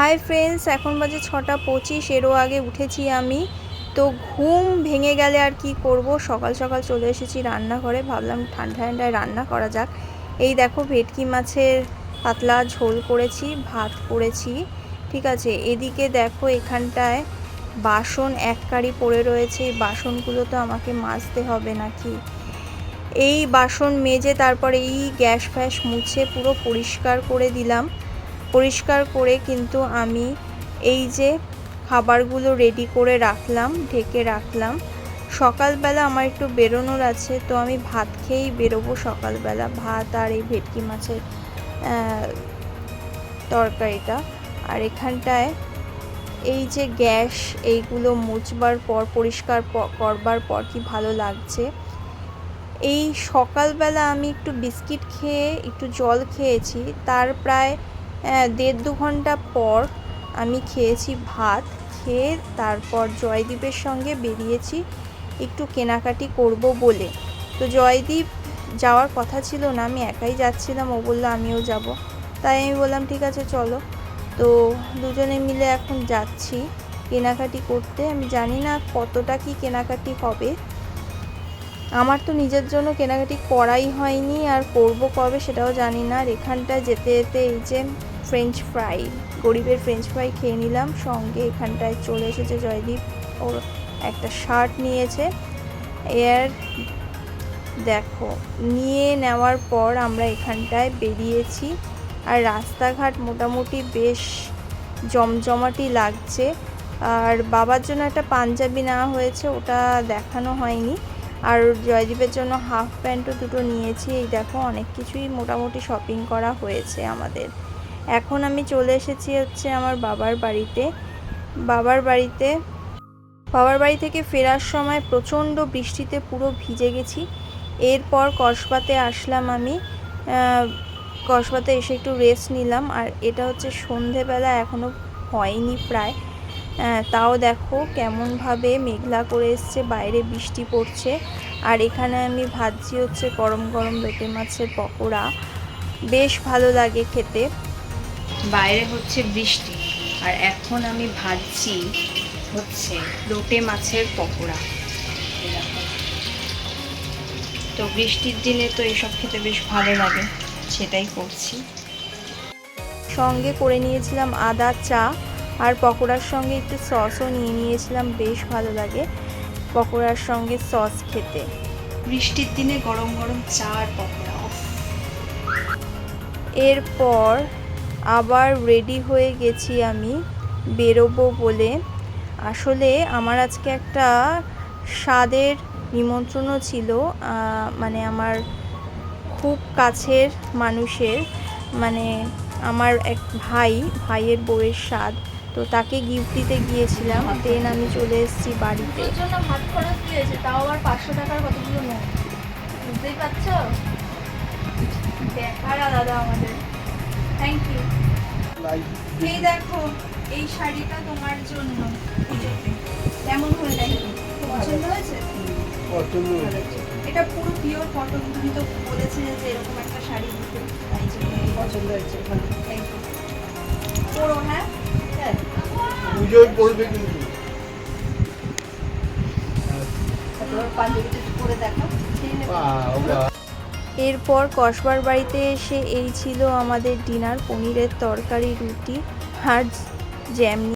Hi friends এখন বাজে ছটা পঁচিশ, এরও আগে উঠেছি আমি। তো ঘুম ভেঙে গেলে আর কি করব? সকাল সকাল চলে এসেছি রান্নাঘরে, ভাবলাম ঠান্ডা ঠান্ডায় রান্না করা যাক। এই দেখো ভেটকি মাছের পাতলা ঝোল করেছি, ভাত করেছি, ঠিক আছে? এদিকে দেখো এখানটায় বাসন এক কারি পড়ে রয়েছে, এই বাসনগুলো তো আমাকে মাজতে হবে নাকি? এই বাসন মেজে তারপরে এই গ্যাস ফ্যাস মুছে পুরো পরিষ্কার করে দিলাম। পরিষ্কার করে কিন্তু আমি এই যে খাবারগুলো রেডি করে রাখলাম, ঢেকে রাখলাম। সকালবেলা আমার একটু বেরোনোর আছে, তো আমি ভাত খেয়েই বেরোবো সকালবেলা। ভাত আর এই ভেটকি মাছের তরকারিটা। আর এখানটায় এই যে গ্যাস, এইগুলো মুছবার পর, পরিষ্কার করবার পর কি ভালো লাগছে। এই সকালবেলা আমি একটু বিস্কিট খেয়ে, একটু জল খেয়েছি। তার প্রায় দেড় দু ঘণ্টা পর আমি খেয়েছি ভাত, খেয়ে তারপর জয়দীপের সঙ্গে বেরিয়েছি একটু কেনাকাটি করব বলে। তো জয়দীপ যাওয়ার কথা ছিল না, আমি একাই যাচ্ছিলাম, ও বলল আমিও যাব। তাই আমি বললাম, ঠিক আছে, চলো। তো দুজনে মিলে এখন যাচ্ছি কেনাকাটি করতে। আমি জানি না কতটা কি কেনাকাটি হবে। আমার তো নিজের জন্য কেনাকাটি করাই হয়নি, আর করব কবে সেটাও জানি না। আর এখানটায় যেতে যেতে এই যে ফ্রেঞ্চ ফ্রাই গরিবের ফ্রেঞ্চ ফ্রাই খেয়ে নিলাম। সঙ্গে এখানটায় চলে এসেছে জয়দীপ। ওর একটা শার্ট নিয়েছে। এর দেখো, নিয়ে নেওয়ার পর আমরা এখানটায় বেরিয়েছি। আর রাস্তাঘাট মোটামুটি বেশ জমজমাটি লাগছে। আর বাবার জন্য একটা পাঞ্জাবি নেওয়া হয়েছে, ওটা দেখানো হয়নি। আর জয়দীপের জন্য হাফ প্যান্টও দুটো নিয়েছি। এই দেখো, অনেক কিছুই মোটামুটি শপিং করা হয়েছে আমাদের। এখন আমি চলে এসেছি হচ্ছে আমার বাবার বাড়িতে। বাবার বাড়িতে, বাবার বাড়ি থেকে ফেরার সময় প্রচণ্ড বৃষ্টিতে পুরো ভিজে গেছি। এরপর কসবাতে আসলাম আমি। কসবাতে এসে একটু রেস্ট নিলাম। আর এটা হচ্ছে সন্ধেবেলা এখনও হয়নি প্রায়। তাও দেখো কেমনভাবে মেঘলা করে এসছে, বাইরে বৃষ্টি পড়ছে। আর এখানে আমি ভাজছি হচ্ছে গরম গরম লোটে মাছের পকোড়া। বেশ ভালো লাগে খেতে। বাইরে হচ্ছে বৃষ্টি। আর এখন আমি ভাজছি হচ্ছে লোটে মাছের পকোড়া। তো বৃষ্টির দিনে তো এসব খেতে বেশ ভালো লাগে, সেটাই করছি। সঙ্গে করে নিয়েছিলাম আদা, চা আর পকোড়ার সঙ্গে একটু সসও নিয়ে নিয়েছিলাম, বেশ ভালো লাগে পকোড়ার সঙ্গে সস খেতে। বৃষ্টির দিনে গরম গরম চা আর পকোড়া এরপর আবার রেডি হয়ে গেছি আমি বেরোবো বলে। আসলে আমার আজকে একটা স্বাদের নিমন্ত্রণও ছিল মানে আমার খুব কাছের মানুষের মানে আমার এক ভাই, ভাইয়ের বউয়ের স্বাদ। তো তাকে গিফট দিতে গিয়েছিলাম দেন আমি চলে এসেছি বাড়িতে। তাও আলাদা আমাদের। থ্যাংক ইউ এই দেখো এই শাড়িটা তোমার জন্য কেমন হয়ে দেখো? পছন্দ হয়েছে? এটা পুরো পিওর কটন তুমি তো বলেছিলে যে এরকম একটা শাড়ি দিতে তাই জন্য। পছন্দ হয়েছে থ্যাংক ইউ পরো হ্যাঁ? হ্যাঁ। পুজোয় পড়বে কিন্তু। পাঞ্জাবিটা পরে দেখো বাবা এরপর কসবার বাড়িতে এসে এই ছিল আমাদের ডিনার পনিরের তরকারি রুটি আর জ্যাম